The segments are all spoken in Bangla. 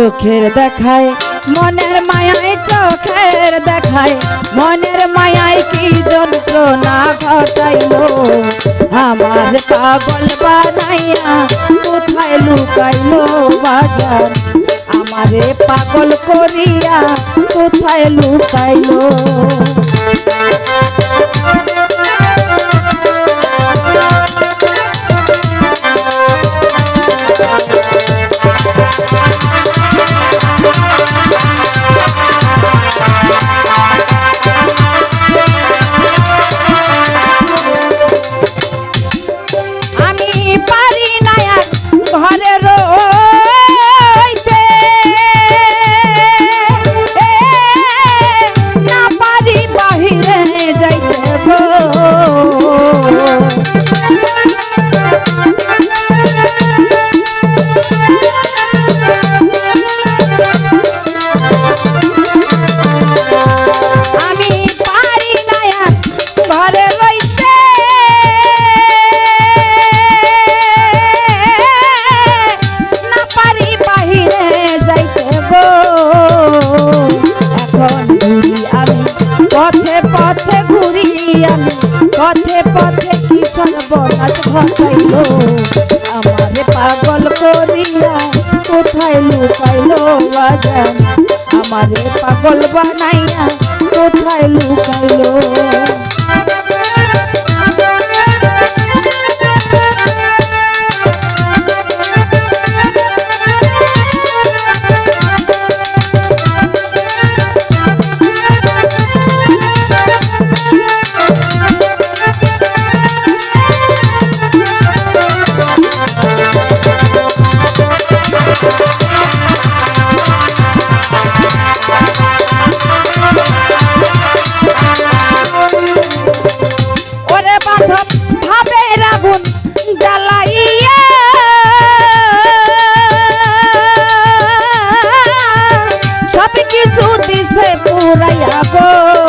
চোখের দেখায়, মনের মায়ায় চোখের দেখায়। মনের মায়ায় কি যন্ত্রণা ঘটাইলো? আমার পাগল বানাইয়া কোথায় লুকাইলো বাজার? আমারে পাগল করিয়া কোথায় লুকাইলো? পাগল করিয়া কোথায় লুকাইলো বাজান আমারে পাগল বানাইয়া কোথায় লুকাইলো? দিছে পুরাইয়া গো।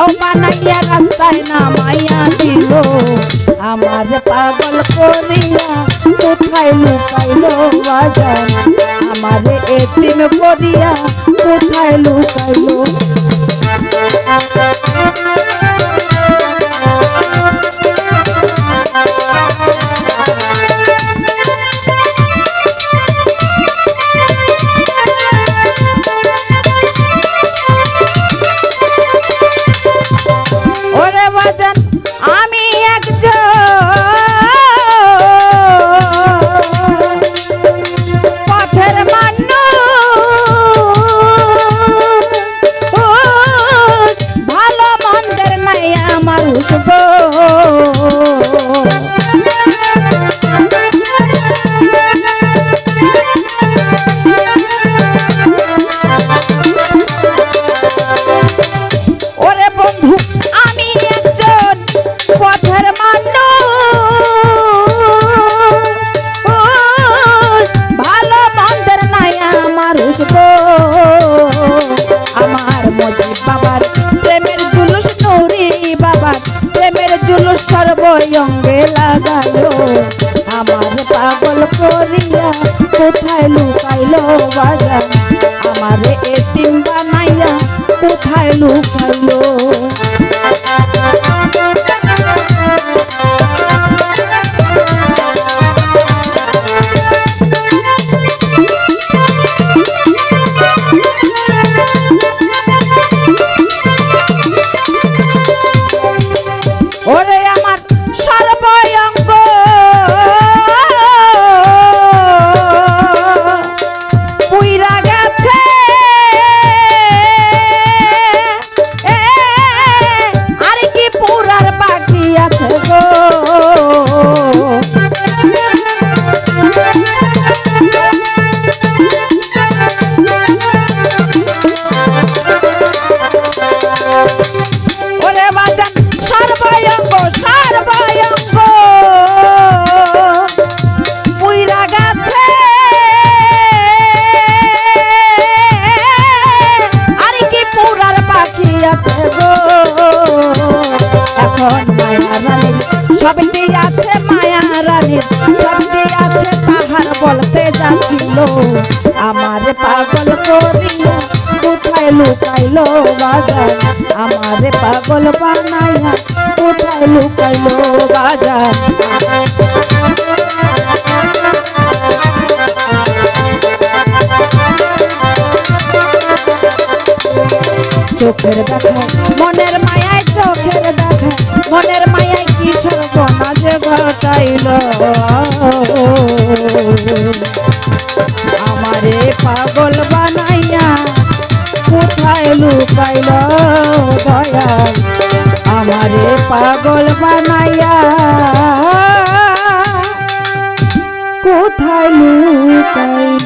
ঘাও বানাইয়া রাস্তায় নামাইয়া দিল। আমার পাগল করিয়া কোথায় লুকাইল বাজার? আমার এতিম করিয়া কোথায় লুকাইলো রে যাচ্ছিল আমার পাগল করিয়া কোথায় লুকাইলো বাজার? আমারে পাগল বানাইয়া কোথায় লুকাইলো বাজার? চোখের দেখায় মনের আমারে পাগল বানাইয়া। কোথায় লুকাইল